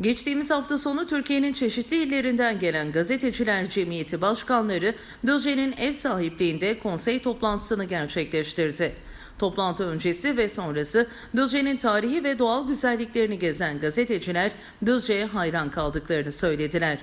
Geçtiğimiz hafta sonu Türkiye'nin çeşitli illerinden gelen Gazeteciler Cemiyeti başkanları Düzce'nin ev sahipliğinde konsey toplantısını gerçekleştirdi. Toplantı öncesi ve sonrası Düzce'nin tarihi ve doğal güzelliklerini gezen gazeteciler Düzce'ye hayran kaldıklarını söylediler.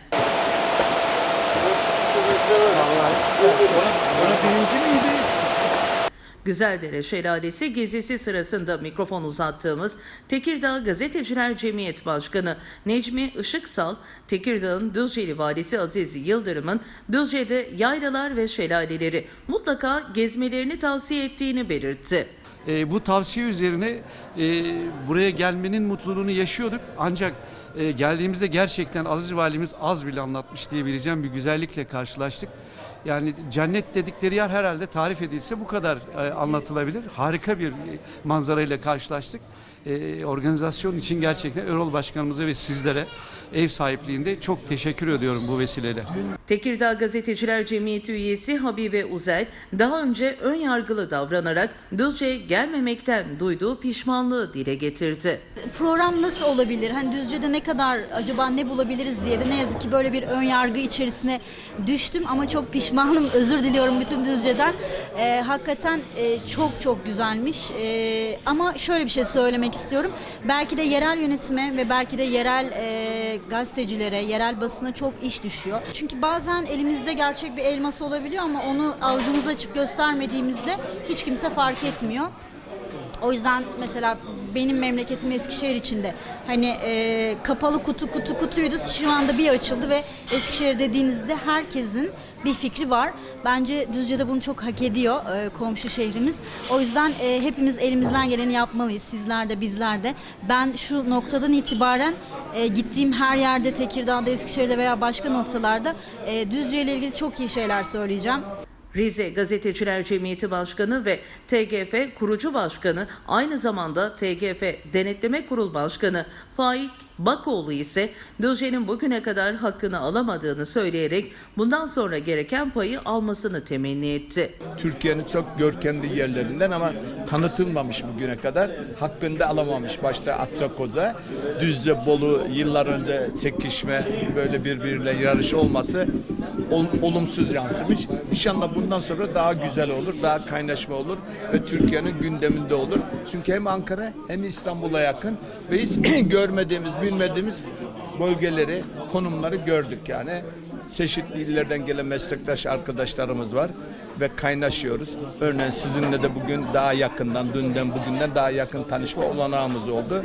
Güzeldere Şelalesi gezisi sırasında mikrofon uzattığımız Tekirdağ Gazeteciler Cemiyet Başkanı Necmi Işıksal, Tekirdağ'ın Düzceli Valisi Aziz Yıldırım'ın Düzce'de yaylalar ve şelaleleri mutlaka gezmelerini tavsiye ettiğini belirtti. E, bu tavsiye üzerine e, buraya gelmenin mutluluğunu yaşıyorduk. Ancak e, geldiğimizde gerçekten Aziz Valimiz az bile anlatmış diyebileceğim bir güzellikle karşılaştık. Yani cennet dedikleri yer herhalde tarif edilse bu kadar e, anlatılabilir. Harika bir manzarayla karşılaştık. E, organizasyon için gerçekten Erol Başkanımıza ve sizlere ev sahipliğinde çok teşekkür ediyorum bu vesileyle. Tekirdağ Gazeteciler Cemiyeti üyesi Habibe Uzel, daha önce ön yargılı davranarak Düzce'ye gelmemekten duyduğu pişmanlığı dile getirdi. program nasıl olabilir? Hani Düzce'de ne kadar acaba ne bulabiliriz diye de ne yazık ki böyle bir ön yargı içerisine düştüm ama çok pişmanım. Özür diliyorum bütün Düzce'den. Ee, hakikaten e, çok çok güzelmiş. Ee, ama şöyle bir şey söylemek istiyorum. Belki de yerel yönetime ve belki de yerel e, gazetecilere, yerel basına çok iş düşüyor. Çünkü bazen elimizde gerçek bir elması olabiliyor ama onu avucumuzu açıp göstermediğimizde hiç kimse fark etmiyor. O yüzden mesela benim memleketim Eskişehir içinde hani e, kapalı kutu kutu kutuydu şu anda bir açıldı ve Eskişehir dediğinizde herkesin bir fikri var. Bence Düzce'de bunu çok hak ediyor e, komşu şehrimiz. O yüzden e, hepimiz elimizden geleni yapmalıyız. Sizler de bizler de. Ben şu noktadan itibaren e, gittiğim her yerde Tekirdağ'da, Eskişehir'de veya başka noktalarda e, Düzce ile ilgili çok iyi şeyler söyleyeceğim. Rize Gazeteciler Cemiyeti Başkanı ve TGF Kurucu Başkanı aynı zamanda TGF Denetleme Kurul Başkanı Faik Bakoğlu ise Düzce'nin bugüne kadar hakkını alamadığını söyleyerek bundan sonra gereken payı almasını temenni etti. Türkiye'nin çok görkemli yerlerinden ama tanıtılmamış bugüne kadar. Hakkında alamamış. Başta Atsakoza, Düzce, Bolu yıllar önce çekişme, böyle birbiriyle yarış olması ol- olumsuz yansımış. İnşallah bundan sonra daha güzel olur, daha kaynaşma olur ve Türkiye'nin gündeminde olur. Çünkü hem Ankara hem İstanbul'a yakın ve hiç görmediğimiz, bilmediğimiz bölgeleri, konumları gördük yani. Çeşitli illerden gelen meslektaş arkadaşlarımız var ve kaynaşıyoruz. Örneğin sizinle de bugün daha yakından, dünden bugünden daha yakın tanışma olanağımız oldu.